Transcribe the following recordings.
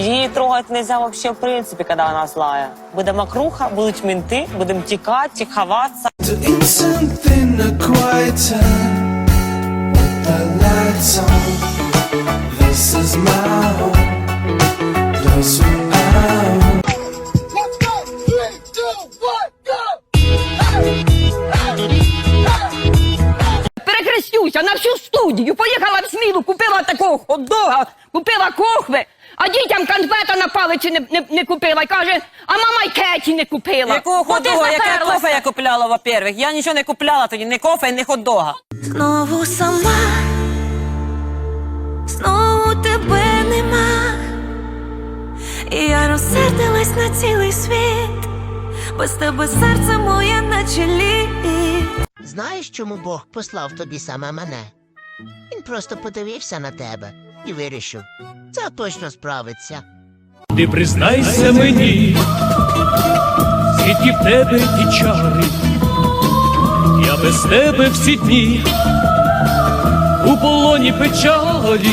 Її трогати нельзя вообще в принципі, коли вона злая. Буде макруха, будуть мінти, будемо тікати, ховатися. Перехрестюся на всю студію. Поїхала в смілу, купила такого хот-дога, купила кохви, а дітям конфета на палиці не, не, не купила. І каже, а мама й кеті не купила. Якого От і хот-дога? Яке заперлася. кофе я купляла, во-первых? Я нічого не купляла тоді, ні кофе, ні хот-дога. Знову сама, знову тебе нема. І я розсердилась на цілий світ, без тебе серце моє наче лід. Знаєш, чому Бог послав тобі саме мене? Він просто подивився на тебе і вирішив, це точно справиться. Ти признайся мені, звідки в тебе ті чари, я без тебе всі дні у полоні печалі.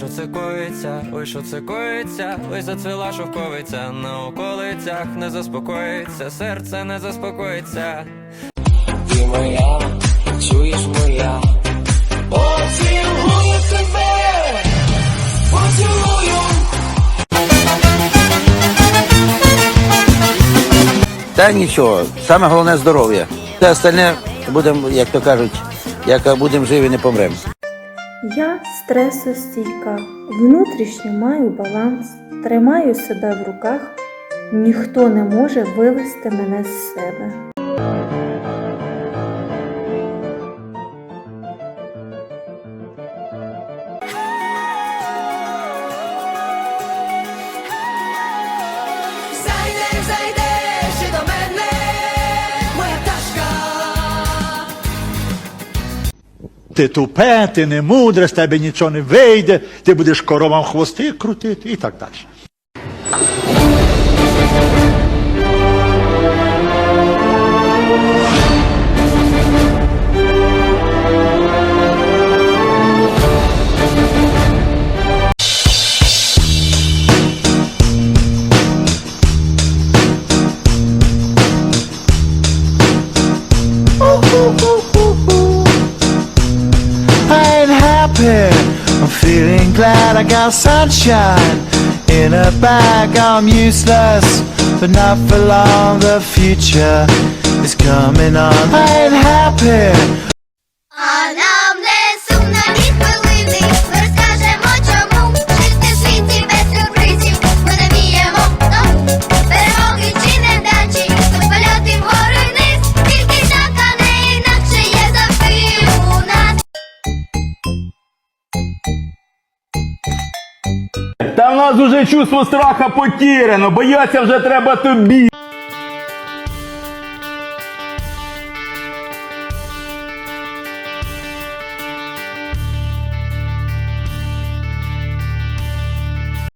Що це коїться, ой, що це коїться, ой, зацвіла шовковиця на околицях не заспокоїться, серце не заспокоїться. Ти моя, чуєш моя. Поцілую тебе, поцілую. Та нічого, саме головне здоров'я. Все остальне будемо, як то кажуть, як будемо живі, не помремо. Я стресостійка, внутрішньо маю баланс, тримаю себе в руках, ніхто не може вивести мене з себе. Ти тупе, ти не мудре, з тебе нічого не вийде, ти будеш коровам хвости крутити і так далі. Feeling glad I got sunshine in a bag. I'm useless, but not for long. The future is coming on. I ain't happy. Та в нас уже чувство страха потеряно, бояться вже треба тобі.